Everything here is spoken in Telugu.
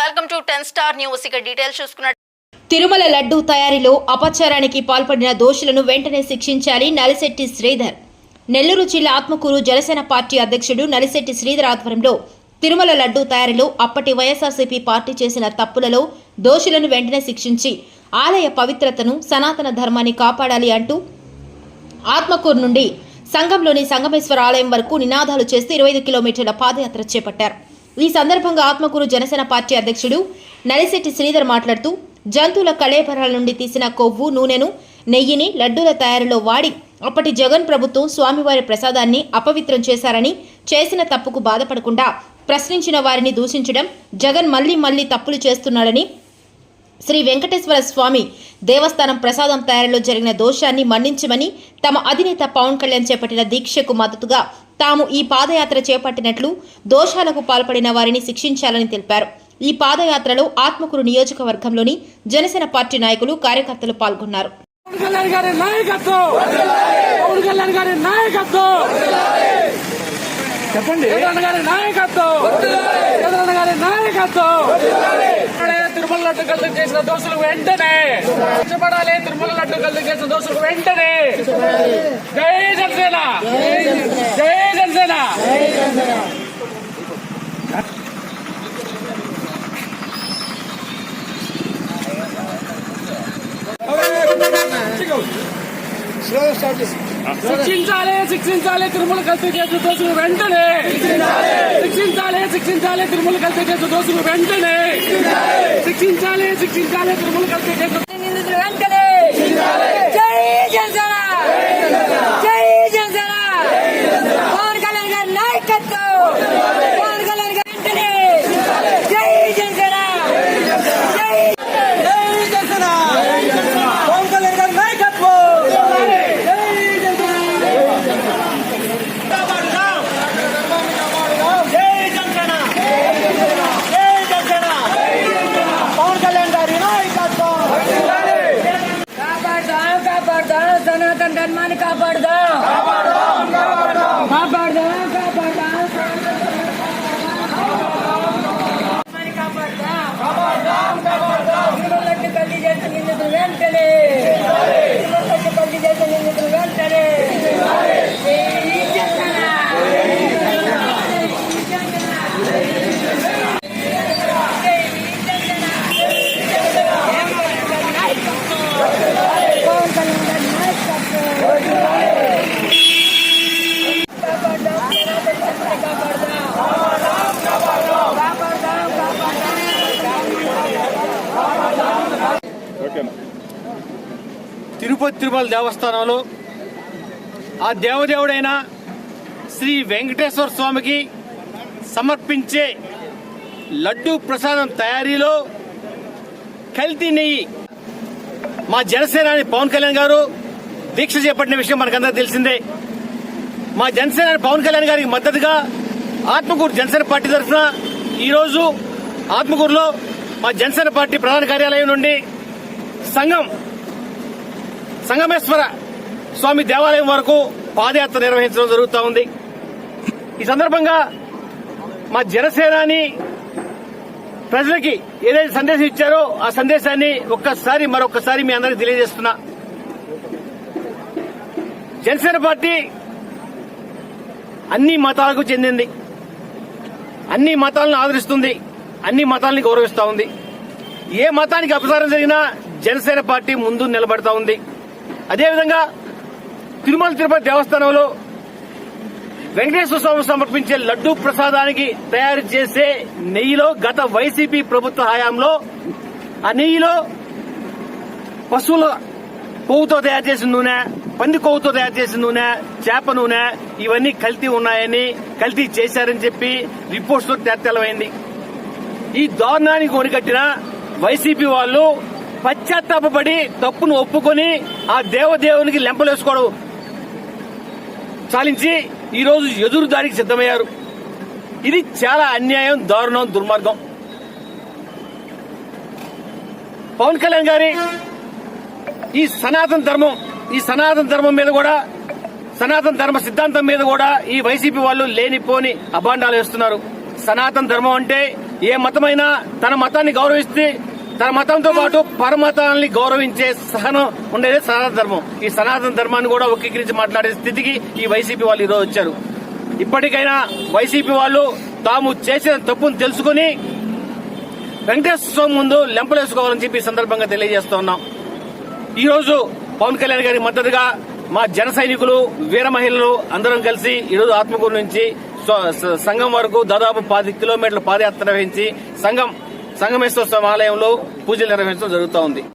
Welcome to ten star news. ఇక డీటెయిల్స్ చూసుకున్నట్టు తిరుమల లడ్డూ తయారీలో అపచారానికి పాల్పడిన దోషులను వెంటనే శిక్షించాలి నలిశెట్టి శ్రీధర్. నెల్లూరు జిల్లా ఆత్మకూరు జనసేన పార్టీ అధ్యక్షుడు నలిశెట్టి శ్రీధర్ ఆధ్వర్యంలో తిరుమల లడ్డూ తయారీలో అప్పటి వైఎస్ఆర్సీపీ పార్టీ చేసిన తప్పులలో దోషులను వెంటనే శిక్షించి ఆలయ పవిత్రతను సనాతన ధర్మాన్ని కాపాడాలి అంటూ ఆత్మకూరు నుండి సంఘంలోని సంగమేశ్వర ఆలయం వరకు నినాదాలు చేస్తూ ఇరవై ఐదు కిలోమీటర్ల పాదయాత్ర చేపట్టారు. ఈ సందర్భంగా ఆత్మకూరు జనసేన పార్టీ అధ్యక్షుడు నలిశెట్టి శ్రీధర్ మాట్లాడుతూ జంతువుల కళేబరాల నుండి తీసిన కొవ్వు నూనెను నెయ్యిని లడ్డూల తయారీలో వాడి అప్పటి జగన్ ప్రభుత్వం స్వామివారి ప్రసాదాన్ని అపవిత్రం చేశారని చేసిన తప్పుకు బాధపడకుండా ప్రశ్నించిన వారిని దూషించడం జగన్ మళ్ళీ మళ్ళీ తప్పులు చేస్తున్నాడని శ్రీ వెంకటేశ్వర స్వామి దేవస్థానం ప్రసాదం తయారీలో జరిగిన దోషాన్ని మన్నించమని తమ అధినేత పవన్ కళ్యాణ్ చేపట్టిన దీక్షకు మద్దతుగా తాము ఈ పాదయాత్ర చేపట్టినట్లు దోషాలకు పాల్పడిన వారిని శిక్షించాలని తెలిపారు. ఈ పాదయాత్రలో ఆత్మకూరు నియోజకవర్గంలోని జనసేన పార్టీ నాయకులు కార్యకర్తలు పాల్గొన్నారు. పవన్ కళ్యాణ్ గారి నాయకత్వం! పవన్ కళ్యాణ్ గారి నాయకత్వం! చెప్పండి. చంద్రన్న గారి నాయకత్వం! చంద్రన్న గారి నాయకత్వం! ఇక్కడే తిరుమల లడ్డు కళ్ళు చేసిన దోషులు వెంటనే! తిరుమల లడ్డు కళ్ళు చేసిన దోషులు వెంటనే! జై జనసేన! జనసేన శిక్షించాలి శిక్షించాలి తిరుమల కల్తీ చేసిన దోషులు వెంటనే. శిక్షించాలి శిక్షించాలి తిరుమల కల్తీ చేసిన దోషులు వెంటనే. శిక్షించాలి శిక్షించాలి తిరుమల కల్తీ చేసిన నిందితులు వెంటనే జై జనసేన జై జనసేన పవన్ కళ్యాణ్ గారి నాయకత్వం పవన్ కళ్యాణ్ గారి వెంటనే జై జనసేన జై జై జనసేన పవన్ కళ్యాణ్ గారి నాయకత్వం జై జనసేన జై జనసేన పవన్ కళ్యాణ్ గారి నాయకత్వం కాపాడదాం కాపాడదాం సనాతన ధర్మాన్ని కాపాడదాం కాపాడదాం ధర్మాన్ని కాపాడదాం తిరుమలకి కల్లి చేసిన నిందితులు వెంటనే తిరుమలకి కల్లి చేసిన నిందితులు వెంటనే జై జనసేన. జై పవన్ కళ్యాణ్ గారి నాయకత్వం కాపాడదాం సనాతన ధర్మాన్ని కాపాడదాం కాపాడదాం కాపాడదాం తిరుపతి తిరుమల దేవస్థానంలో ఆ దేవదేవుడైన శ్రీ వెంకటేశ్వర స్వామికి సమర్పించే లడ్డు ప్రసాదం తయారీలో కల్తీ నెయ్యి మా జనసేనాని పవన్ కళ్యాణ్ గారు దీక్ష చేపట్టిన విషయం మనకందరూ తెలిసిందే. మా జనసేన పవన్ కళ్యాణ్ గారికి మద్దతుగా ఆత్మకూరు జనసేన పార్టీ తరఫున ఈరోజు ఆత్మకూరులో మా జనసేన పార్టీ ప్రధాన కార్యాలయం నుండి సంఘం సంగమేశ్వర స్వామి దేవాలయం వరకు పాదయాత్ర నిర్వహించడం జరుగుతూ ఉంది. ఈ సందర్భంగా మా జనసేనాని ప్రజలకి ఏదైతే సందేశం ఇచ్చారో ఆ సందేశాన్ని ఒక్కసారి మరొకసారి మీ అందరికి తెలియజేస్తున్నా. జనసేన పార్టీ అన్ని మతాలకు చెందింది. అన్ని మతాలను ఆదరిస్తుంది. అన్ని మతాలని గౌరవిస్తా ఉంది. ఏ మతానికి అపసారం జరిగినా జనసేన పార్టీ ముందు నిలబడతా ఉంది. అదేవిధంగా తిరుమల తిరుపతి దేవస్థానంలో వెంకటేశ్వర స్వామి సమర్పించే లడ్డూ ప్రసాదానికి తయారు చేసే నెయ్యిలో గత వైసీపీ ప్రభుత్వ హయాంలో ఆ నెయ్యిలో పశువుల కొవ్వుతో తయారు చేసిన నూనె పంది కొవ్వుతో తయారు చేసిన నూనె చేప నూనె ఇవన్నీ కల్తీ ఉన్నాయని కల్తీ చేశారని చెప్పి రిపోర్ట్స్లో తెలవైంది ఈ దారుణానికి కొనికట్టిన వైసీపీ వాళ్ళు పశ్చాత్తాపడి తప్పును ఒప్పుకొని ఆ దేవదేవునికి లెంపలేసుకోవడం చాలించి ఈరోజు ఎదురు దారికి సిద్ధమయ్యారు. ఇది చాలా అన్యాయం దారుణం దుర్మార్గం. పవన్ కళ్యాణ్ గారి ఈ సనాతన ధర్మం ఈ సనాతన ధర్మం మీద కూడా సనాతన ధర్మ సిద్ధాంతం మీద కూడా ఈ వైసీపీ వాళ్ళు లేనిపోని అభాండాలు వేస్తున్నారు. సనాతన ధర్మం అంటే ఏ మతమైనా తన మతాన్ని గౌరవిస్తే తన మతంతో పాటు పరమతాన్ని గౌరవించే సహనం ఉండేది సనాతన ధర్మం. ఈ సనాతన ధర్మాన్ని కూడా ఒక్కీకరించి మాట్లాడే స్థితికి ఈ వైసీపీ వాళ్ళు ఈరోజు వచ్చారు. ఇప్పటికైనా వైసీపీ వాళ్ళు తాము చేసిన తప్పును తెలుసుకుని వెంకటేశ్వర స్వామి ముందు లెంపలేసుకోవాలని చెప్పి సందర్భంగా తెలియజేస్తా ఉన్నాం. ఈ రోజు పవన్ కళ్యాణ్ గారి మద్దతుగా మా జన సైనికులు వీర మహిళలు అందరం కలిసి ఈరోజు ఆత్మకూరు నుంచి సంఘం వరకు దాదాపు పది కిలోమీటర్ల పాదయాత్ర నిర్వహించి సంఘం సంగమేశ్వర స్వామి ఆలయంలో పూజలు నిర్వహించడం జరుగుతూ ఉంది.